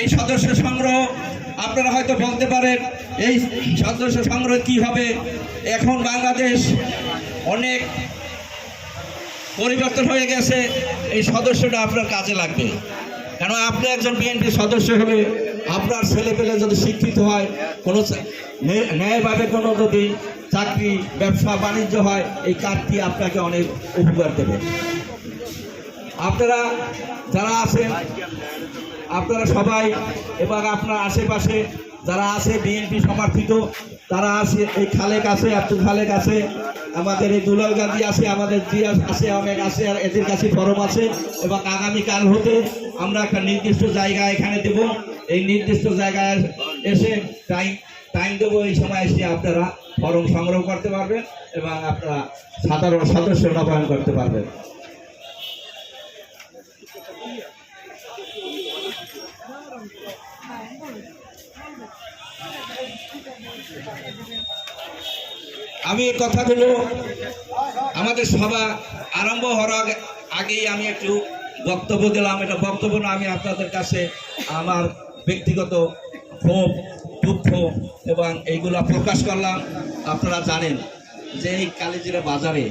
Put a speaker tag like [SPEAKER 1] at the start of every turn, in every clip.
[SPEAKER 1] এই সদস্য সংগ্রহ আপনারা হয়তো বলতে পারেন, এই সদস্য সংগ্রহ কি হবে এখন বাংলাদেশ অনেক পরিবর্তন হয়ে গেছে, এই সদস্যটা আপনার কাজে লাগবে। কেন আপনি একজন বিএনপি সদস্য হলে আপনার ছেলে পেলে যদি শিক্ষিত হয়, কোনো ন্যায়ভাবে কোনো যদি চাকরি, ব্যবসা, বাণিজ্য হয়, এই কার্ডটি আপনাকে অনেক উপকার দেবে। আপনারা যারা আছেন, আপনারা সবাই এবং আপনার আশেপাশে যারা আছে বিএনপি সমর্থিত, তারা আছে, এই খালেক আছে, আব্দুল খালেক আছে, আমাদের এই দুলাল গান্ধী আছে, আমাদের জিয়া আছে, অনেক আছে, আর এদের কাছে ফরম আছে এবং আগামীকাল হতে আমরা একটা নির্দিষ্ট জায়গা এখানে দেব। এই নির্দিষ্ট জায়গায় এসে টাইম টাইম দেবো। এই সময় এসে আপনারা ফরম সংগ্রহ করতে পারবেন এবং আপনারা সাধারণ সদস্য নবায়ন করতে পারবেন। আমি এই কথাগুলো আমাদের সভা আরম্ভ হওয়ার আগেই আমি একটু বক্তব্য দিলাম। এটা বক্তব্য না, আমি আপনাদের কাছে আমার ব্যক্তিগত ক্ষোভ, দুঃখ এবং এইগুলো প্রকাশ করলাম। আপনারা জানেন যে এই কালীজিরা বাজারে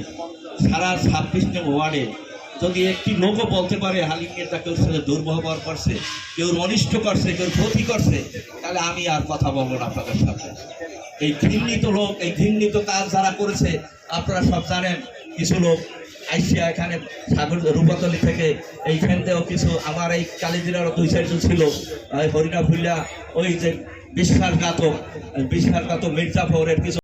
[SPEAKER 1] সারা ছাব্বিশ নং ওয়ার্ডে যদি একটি লোকও বলতে পারে হালিমেরটা কেউ সাথে দুর্ব্যবহার করছে, কেউ অনিষ্ট করছে, কেউ ক্ষতি করছে, তাহলে আমি আর কথা বলব না আপনাদের সাথে এই ঘৃণিত লোক, এই ঘৃণিত কাজ যারা করেছে, আপনারা সব জানেন, কিছু লোক আইসিয়া এখানে সাগর রূপাতলি থেকে এইখান থেকেও কিছু, আমার এই কালীজিরারও দুই চারজন ছিল হরিণা ভুলিয়া ওই যে বিশ্বাসঘাতক বিশ্বাসঘাতক মির্জাফরের কিছু